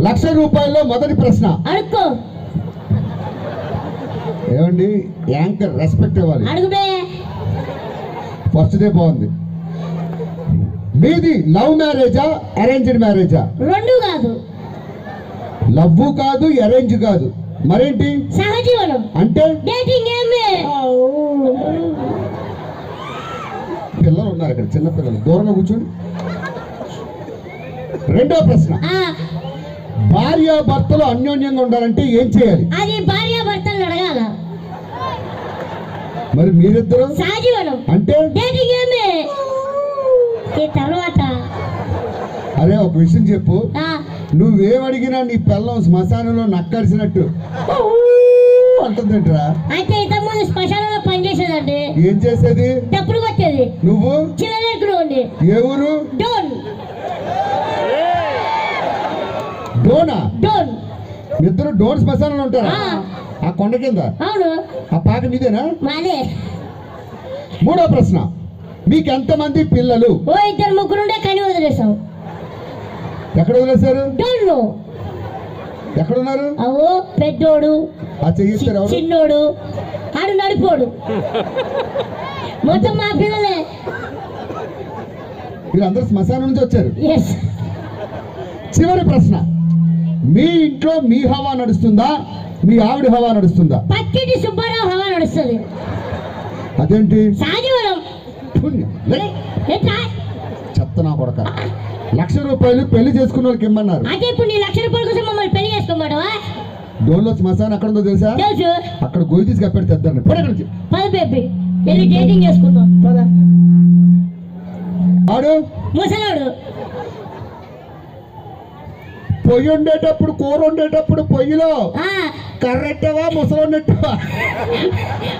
లక్ష రూపాయల్లో మొదటి ప్రశ్న. అడుక్కో. ఏమండి? యాంకర్ రెస్పెక్ట్ ఇవ్వాలి. ఫస్ట్ డే బాగుంది. మీది లవ్ మ్యారేజా అరేంజ్డ్ మ్యారేజా? రెండు కాదు. లవ్ కాదు అరేంజ్ కాదు. మరేంటి? సహజీవనం. అంటే? డేటింగ్ పిల్లలు ఉన్నారు ఇక్కడ చిన్న పిల్లలు. దూరంగా కూర్చోండి. రెండో ప్రశ్న. భార్య భర్తలు అన్యోన్యంగా ఉండాలంటే ఏం చేయాలి? అది భార్య భర్తలు అడగాల. మరి మీరిద్దరు? సహజీవనం అంటే? డేటింగ్ ఏమి? ఈ తర్వాత. అరే ఒక విషయం చెప్పు. ఆ, నువ్వేం అడిగినా నీ పిల్లం శ్మశానంలో నక్కరిసినట్టు. అంటుందంటరా. అయితే ఇంతకు ముందు శ్మశానంలో పనిచేసేదండి ఏం చేసేది? డబ్బులు కొట్టేది. నువ్వు? చిన్న ఏ ఊరు? డోన్? డోనా. ఇద్దరు డోన్ శ్మశానంలో ఉంటారా ఆ. కొండ కింద? అవును. ఆ పాక నీదేనా మాదే. మూడో ప్రశ్న. మీకు ఎంతమంది పిల్లలు? ఓ ఇద్దరు ముగ్గురుండే కని వదిలేసాం ఎక్కడ వదిలేశారు? డోన్లో ఎక్కడున్నారు? అవో పెద్దోడు చిన్నోడు ఆడు నడిపోడు. మొత్తం మా పిల్లలే. వీళ్ళందరూ శ్మశానం నుంచి వచ్చారు. చివరి ప్రశ్న. మీ ఇంట్లో మీ హవా నడుస్తుందా? మీ ఆవిడ హవా నడుస్తుందా? పక్కింటి సుబ్బారావు హవా నడుస్తుంది. అదేంటి? సాజీవనం పుణ్యం. లే, ఎట్లా చెత్త నా కొడక. లక్ష రూపాయలు పెళ్ళి చేసుకున్న వాళ్ళకి ఇమ్మన్నారు. అంటే ఇప్పుడు నీ లక్ష రూపాయల కోసం మమ్మల్ని పెళ్ళి చేసుకోమాడవా డోన్లో శ్మశానం ఎక్కడ ఉందో తెలుసా? తెలుసు. అక్కడ గొయ్యి తీసి కప్పెడితే ఇద్దరిని పడే నుంచి. పద బేబీ వెళ్ళి డేటింగ్ చేసుకుందాం. పద. ఆడు. ముసలాడు. పొయ్యి ఉండేటప్పుడు కూర ఉండేటప్పుడు పొయ్యిలో కర్రెట్టవా ముసలున్నట్టువా?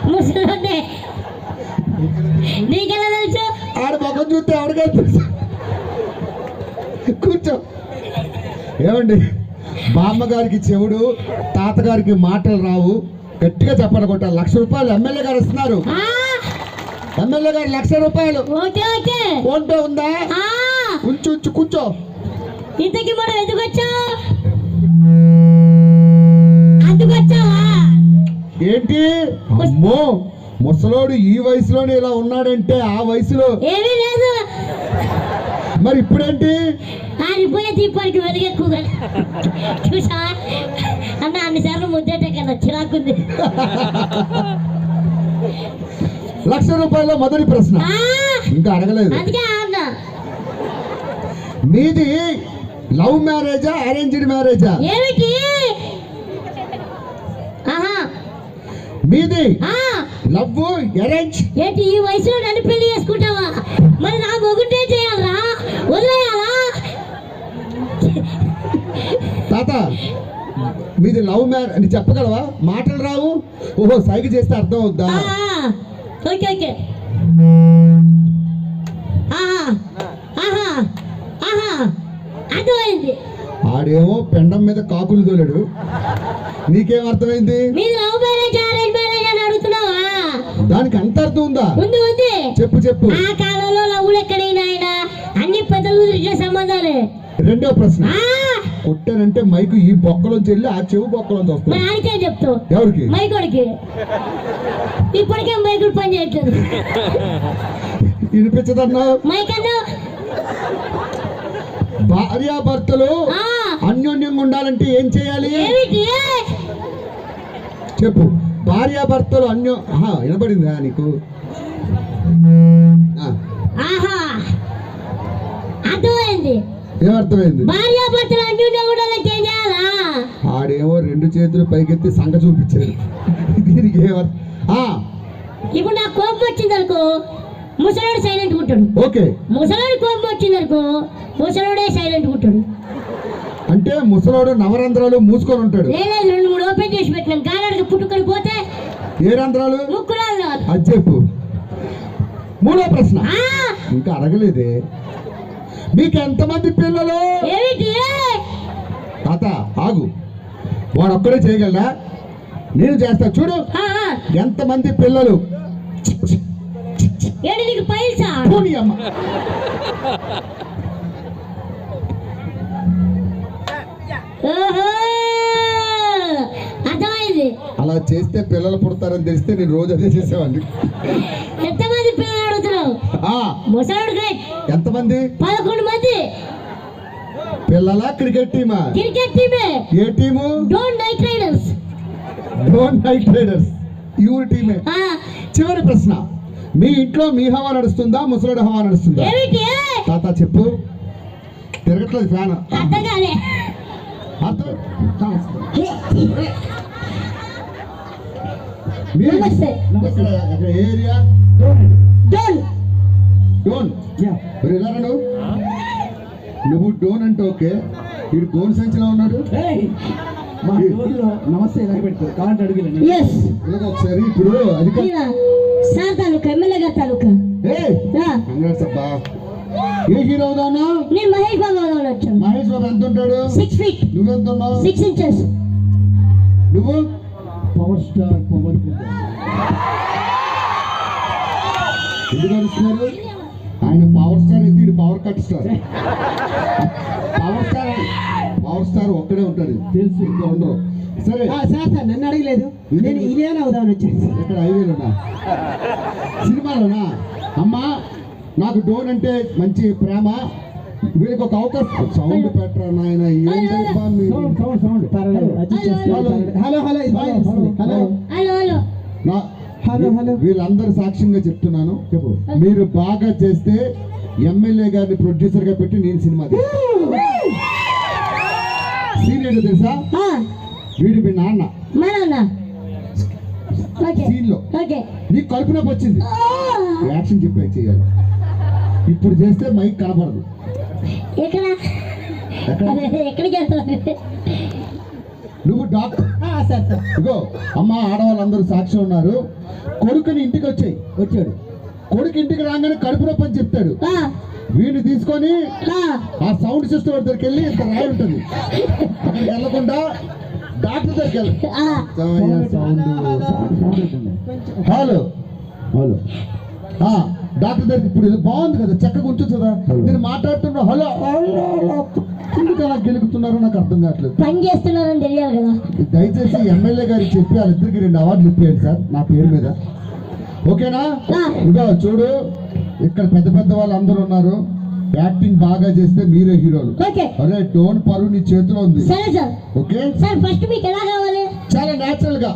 ముసలోడే నీకెలా తెలుసు? ఆడ ముఖం చూస్తే ఎవరికైనా తెలుసు కూర్చో. ఏమండి? బామ్మగారికి చెవుడు తాతగారికి మాటలు రావు. గట్టిగా చెప్పండి కొట్టాలి లక్ష రూపాయలు ఎమ్మెల్యే గారు ఇస్తున్నారు. ఆ, ఎమ్మెల్యే గారు లక్ష రూపాయలు. ఫోన్ పే ఉందా? ఆ, ఉంచు ఉంచు కూర్చో. ఇంతకి మనం ఎందుకు వచ్చావు ఏంటి? అమ్మో ముసలోడు ఈ వయసులోనే ఇలా ఉన్నాడంటే ఆ వయసులో ఏమీ లేదు. మరి ఇప్పుడేంటి? ఆరిపోయే దీపానికి వెలుగెక్కువ చూసా? అన్న అన్నిసార్లు ముద్దేట కన్నా చిరాకుంది లక్ష రూపాయల మొదటి ప్రశ్న. ఇంకా అడగలేదు. మీది లవ్ మ్యారేజా అరేంజ్డ్ మ్యారేజా? ఏమిటి? ఆహా మీది? ఆ, లవ్ అరేంజ్ ఏంటి ఈ వయసులో నన్ను పెళ్ళి చేసుకుంటావా? మరి నా మొగుంటే చేయాలరా? వదిలేయాలా? తాత మీది లవ్ మ్యారేజ్ అని చెప్పగలవా? మాటలు రావు. ఓహో సైగ చేస్తే అర్థం అవుద్దా? Okay okay. ఆహా ఆహా ఆహా. అర్థమైంది. ఆడేమో పెండం మీద కాకులు తోలాడు. నీకేం అర్థమైంది? మీరు లవ్ మ్యారేజ్? దానికి అంత అర్థం ఉందా? ఉంది ఉంది. చెప్పు చెప్పు. ఆ కాలంలో లవ్వులు ఎక్కడైనా ఆయన? అన్ని పెద్దలు సంబంధాలే. రెండో ప్రశ్న. కొట్టానంటే మైకు ఈ బొక్కలోంచి వెళ్ళి ఆ చెవు బొక్కలోంచి వస్తుంది. ఆయనకే చెప్తావు. ఎవరికి? మైకుడికి ఇప్పటికే మైకుడు పని చేయట్లేదు. వినిపించదన్నావు మైక్ అన్నా భార్యాభర్తలు ఆ, అన్యోన్యంగా ఉండాలంటే ఏం చేయాలి? చెప్పు. భార్యాభర్తలు అన్యో వినపడిందా నీకు? ఆ, ఆహా. అర్థమైంది. ఏమర్థమైంది ఆడేమో రెండు చేతులు పైకెత్తి సంగ చూపించాడు దీనికి ఏమర్థం ఇప్పుడు నాకు కోపం వచ్చింది అనుకో ముసలోడు సైలెంట్ ఉంటాడు. ఓకే. ముసలోడు కోపం వచ్చింది అనుకో ముసలోడే సైలెంట్ ఉంటాడు. అంటే ముసలోడు నవరంధ్రాలు మూసుకొని ఉంటాడు. లేదా రెండు మూడు ఓపెన్ చేసి పెట్టినాం. గాలాడికి పుట్టుకొని పోతే ఏ రంధ్రాలు అది చెప్పు. మూడో ప్రశ్న. ఇంకా అడగలేదే. మీకు ఎంతమంది పిల్లలు? తాత ఆగు. వాడు ఒక్కడే చేయగలరా నేను చేస్తా. చూడు. ఎంతమంది పిల్లలు? అమ్మ. అర్థమైంది. అలా చేస్తే పిల్లలు పుడతారని తెలిస్తే నేను రోజు అదే చేసేవాడిని. ఎంతమంది పదకొండు మంది. పిల్లల క్రికెట్ టీమా? క్రికెట్ టీమే. ఏ team? Don't Knight Riders. Dhone Knight Riders. Yuri టీమే. చివరి ప్రశ్న. మీ ఇంట్లో మీ హవా నడుస్తుందా? ముసలుడు హవా నడుస్తుందా? తాత చెప్పు. తిరగట్లేదు ఫ్యాన్. అర్థం కాలే. అర్థం. నమస్తే. ఏరియా? డోన్. డోన్. నువ్వు డోన్ అంటే ఓకే. వీడు గోన్ సంచిలో ఉన్నాడు. నమస్తే ఒకసారి ఇప్పుడు అది సార్ తాలూకా ఎమ్మెల్యే గారు తాలూకా? ఏ హీరో నేను మహేష్ బాబు గారు వచ్చాను. మహేష్ బాబు ఎంత ఉంటాడు? సిక్స్ ఫీట్ నువ్వెంత ఉన్నావు? సిక్స్ ఇంచెస్ నువ్వు? పవర్ స్టార్ పవన్ ఎందుకు అరుస్తున్నారు? ఆయన పవర్ స్టార్ అయితే ఇది power cut star power star power star ఒక్కడే ఉంటాడు. తెలుసు. ఇంకా ఉండరు. సరే. సార్ సార్ నన్ను అడగలేదు. నేను ఇలియానా అవుదామని వచ్చాను ఎక్కడ? హైవేలోనా? సినిమాలోనా? అమ్మా నాకు డోన్ అంటే మంచి ప్రేమ. వీళ్ళకి ఒక అవకాశం. సౌండ్ పెట్టరా నాయన. Hello hello. Hello, hello. వీళ్ళందరూ సాక్ష్యంగా చెప్తున్నాను. చెప్పు. మీరు బాగా చేస్తే ఎమ్మెల్యే గారిని ప్రొడ్యూసర్గా పెట్టి నేను సినిమా సీనియర్ తెలుసా? వీడు మీ నాన్న. సీన్లో నీకు కడుపు నొప్పి వచ్చింది యాక్షన్ చెప్పాక చేయాలి. ఇప్పుడు చేస్తే మైక్ కనపడదు. నువ్వు డాక్టర్. ఇగో అమ్మ ఆడవాళ్ళందరూ సాక్ష్యం ఉన్నారు. కొడుకుని ఇంటికి వచ్చాయి. వచ్చాడు. కొడుకు ఇంటికి రాగానే కడుపు నొప్పి అని చెప్తాడు. ఆ, వీడిని తీసుకొని ఆ, సౌండ్ సిస్టమ్ దగ్గరికి వెళ్ళి ఇంత రాయి ఉంటుంది. వెళ్ళకుండా డాక్టర్ దగ్గరికి వెళ్ళి. ఆ. Sound hello. హలో. ఆ, డాక్టర్ దగ్గర ఇప్పుడు ఇది బాగుంది కదా? చక్కగా ఉంచొచ్చు కదా నేను మాట్లాడుతున్నా. హలో హలో, గెలుకుతున్నారో నాకు అర్థం కావట్లేదు. పని చేస్తున్నారని తెలియాలి కదా. దయచేసి ఎమ్మెల్యే గారికి చెప్పి వాళ్ళిద్దరికి రెండు అవార్డులు ఇప్పియండి సార్ నా పేరు మీద. ఓకేనా. ఇదో చూడు ఇక్కడ పెద్ద పెద్ద వాళ్ళు అందరూ ఉన్నారు. యాక్టింగ్ బాగా చేస్తే మీరే హీరోలు. అరే డోన్ పరువు నీ చేతిలో ఉంది. సరే సార్. ఓకే? సార్ ఫస్ట్ మీకు ఎలా కావాలి? చాలా నేచురల్గా.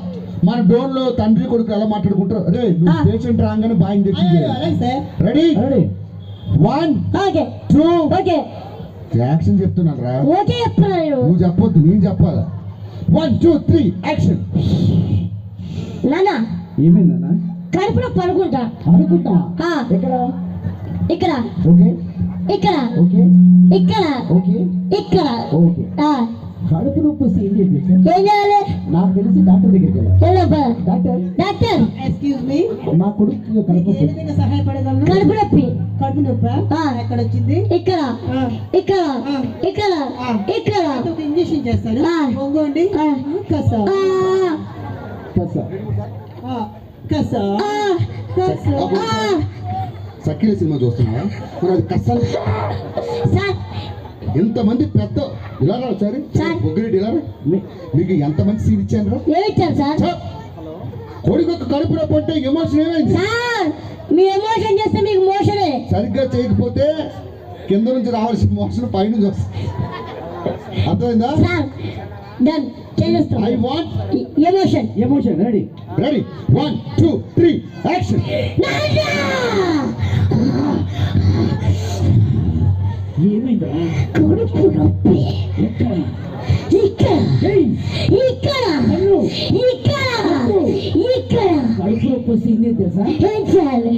మన డోన్లో తండ్రి కొడుకు ఎలా మాట్లాడుకుంటారు. అరే నువ్వు. పేషెంట్ రాగానే చేయాలి. Sir. Ready ready one okay. Two okay. Action చెప్తున్నాను రా. ఓకే చెప్తున్నా నేను నువ్వు చెప్పొద్దు నేను చెప్పాలా? వన్ టూ త్రీ యాక్షన్ నాన్న. ఏమైందన్నా కడుపులో పడుకుంటా. అనుకుంటా ఆ, ఎక్కడ? ఇక్కడ. ఓకే. ఇక్కడ. ఓకే. ఇక్కడ. ఓకే. ఇక్కడ. ఓకే. ఆ, కడుపు నొప్పి వస్తే ఏం సార్? ఏం చేయాలి? నాకు తెలిసి డాక్టర్ దగ్గరికి వెళ్ళాలి. డాక్టర్? డాక్టర్. ఎక్స్క్యూజ్ మీ మా కొడుకు కడుపు ఏ నొప్పి. విధంగా సహాయపడగలను? కడుపు నొప్పి. కడుపు నొప్పి? ఆ. ఎక్కడ వచ్చింది ఇక్కడ. ఇక్కడ. ఇక్కడ. ఇక్కడ. ఒక ఇంజెక్షన్ చేస్తాను. ఆ. కస. ఆ, కస. ఆ. కస. సినిమా చూస్తున్నావా? మరి అది ఎంతమంది పెద్ద ఇలా సార్. ఒగ్గిరెడ్డి ఇలా మీకు ఎంతమంది సీన్ ఇచ్చాను. కొడుకు ఒక కడుపు నొప్పి అంటే ఎమోషన్ ఏమైంది? మీ ఎమోషన్ చేస్తే మీకు మోషనే సరిగ్గా చేయకపోతే కింద నుంచి రావాల్సిన మోషన్ వస్తుంది. అర్థమైందా? సార్ డన్ చేస్తాం. I want emotion emotion ready ready one two three action ఏమైందా? కడుపు నొప్పి. ఇక్కడ. ఇక్కడ. వస్తే ఏం తెలుసా ఏం చేయాలి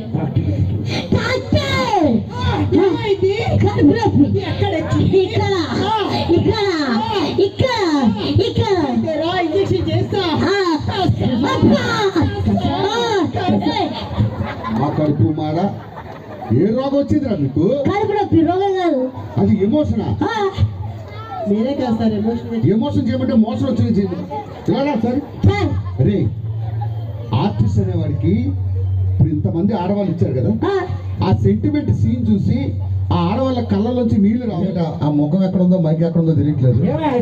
డాక్టర్ కడుపు నొప్పి ఎక్కడ ఇక్కడ. ఇక్కడ. ఇక్కడ. ఇక్కడ. రా ఇంజెక్షన్ చేస్తా. మా కడుపు మాడ. ఏ రోగం వచ్చిందిరా మీకు? కడుపు నొప్పి రోగం కాదు. అది ఎమోషనా ఆ, మీరే కాదు సార్ ఎమోషన్ ఎమోషన్ చేయమంటే మోసం వచ్చింది. చేయండి ఇలా రా సార్? సార్. అరే ఆర్టిస్ట్ అనేవాడికి ఇప్పుడు ఇంతమంది ఆడవాళ్ళు ఇచ్చారు కదా ఆ, సెంటిమెంట్ సీన్ చూసి ఆ ఆడవాళ్ళ కళ్ళలోంచి నీళ్ళు రావట. ఆ ముఖం ఎక్కడ ఉందో మైక్ ఎక్కడ ఉందో తెలియట్లేదు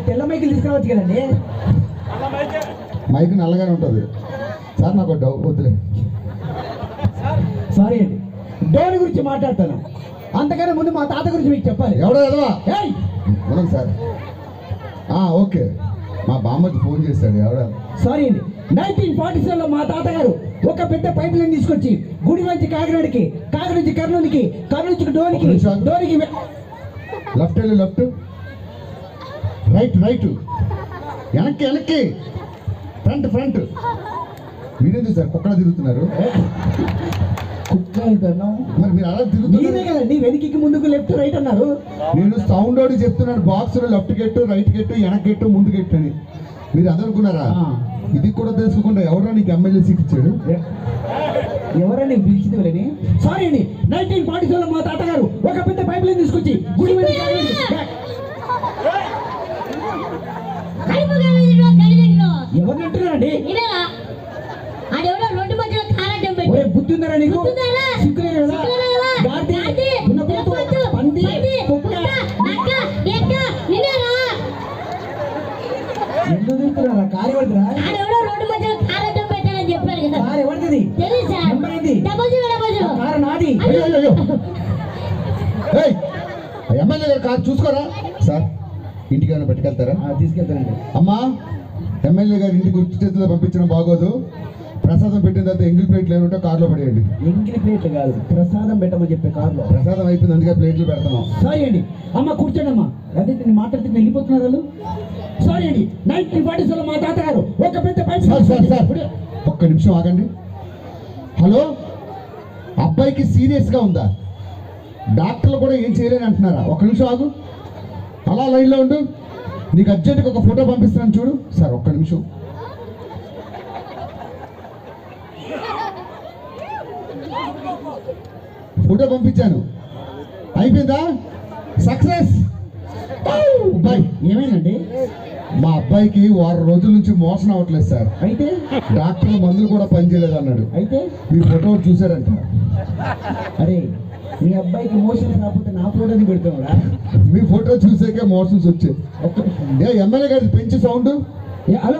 తెల్ల మైకిల్ తీసుకురావచ్చు కదండి? మైక్ నల్లగానే ఉంటుంది. సార్ నాకు డౌ వద్దులే. సారీ అండి. డోని గురించి మాట్లాడతాను. అంతకన్నా ముందు మా తాత గురించి మీకు చెప్పాలి. ఎవడో ఎదవా! మనం సార్. ఓకే. మా బామ్మకి ఫోన్ చేశాడు ఎవడ? సారీ అండి. నైన్టీన్ ఫార్టీ సెవెన్లో మా తాతగారు ఒక పెద్ద పైప్ లైన్ తీసుకొచ్చి గుడి నుంచి కాకినాడకి కాకినాడ నుంచి కర్నూలుకి కర్నూలు నుంచి డోనికి. డోనికి లెఫ్ట్ వెళ్ళి లెఫ్ట్. Right right. వెనక్కి వెనక్కి. Front front. మీరేంది సార్ కుక్కడ తిరుగుతున్నారు. మరి మీరు అలా వెనక్కి ముందుకు లెఫ్ట్ రైట్ అన్నారు. నేను సౌండ్ ఓడి చెప్తున్నాను బాక్స్ లెఫ్ట్ గెట్టు రైట్ గెట్టు వెనక్ గెట్టు ముందు గెట్టు అని. మీరు అదనుకున్నారా. ఇది కూడా తెలుసుకోకుండా ఎవరో నీకు ఎమ్మెల్యే సీట్ ఇచ్చాడు? ఎవరండి పిలిచింది వాళ్ళని సారీ అండి. నైన్టీన్ ఫార్టీ సెవెన్ మా తాతగారు ఒక పెద్ద పైప్ లైన్ తీసుకొచ్చి గుడి కారు నాది. ఎమ్మెల్యే గారు చూసుకోరా? సార్ ఇంటికి ఏమైనా పట్టుకెళ్తారా? ఆ, తీసుకెళ్తానండి. అమ్మా ఎమ్మెల్యే గారు ఇంటికి ఉచిత చేతిలో పంపించడం బాగోదు. ప్రసాదం పెట్టిన తర్వాత ఎంగిల్ ప్లేట్లు ఏమిటో కార్లో పడేయండి. ఎంగిలి ప్లేట్లు కాదు ప్రసాదం పెట్టమని చెప్పే కారులో. ప్రసాదం అయిపోయింది అందుకే ప్లేట్లు పెడుతున్నాం సారీ అండి. అమ్మ కూర్చోండి అమ్మా. అదే నేను మాట్లాడితే వెళ్ళిపోతున్నారు వాళ్ళు. సారీ అండి. నైన్టీన్ ఫార్టీ సెవెన్ మా తాతగారు. ఒక పెద్ద సార్ సార్ ఒక్క నిమిషం ఆగండి. హలో? అబ్బాయికి సీరియస్గా ఉందా? డాక్టర్లు కూడా ఏం చేయలేని అంటున్నారా? ఒక్క నిమిషం ఆగు. అలా లైన్లో ఉండు. నీకు అర్జెంట్గా ఒక ఫోటో పంపిస్తున్నాను చూడు. సార్ ఒక్క నిమిషం. ఫోటో పంపించాను. అయిపోయిందా? సక్సెస్! ఏమైందండి? మా అబ్బాయికి వారం రోజుల నుంచి మోసం అవ్వట్లేదు సార్. అయితే? డాక్టర్ మందులు కూడా పనిచేయలేదు అన్నాడు. అయితే? మీ ఫోటో ఒకటి చూసారంట అరే మీ అబ్బాయికి మోషన్ రాకపోతే నా ఫోటోని పెడతావురా మీ ఫోటో చూసాకే మోషన్స్ వచ్చాయి. ఎమ్మెల్యే గారి పెంచి సౌండ్ హలో?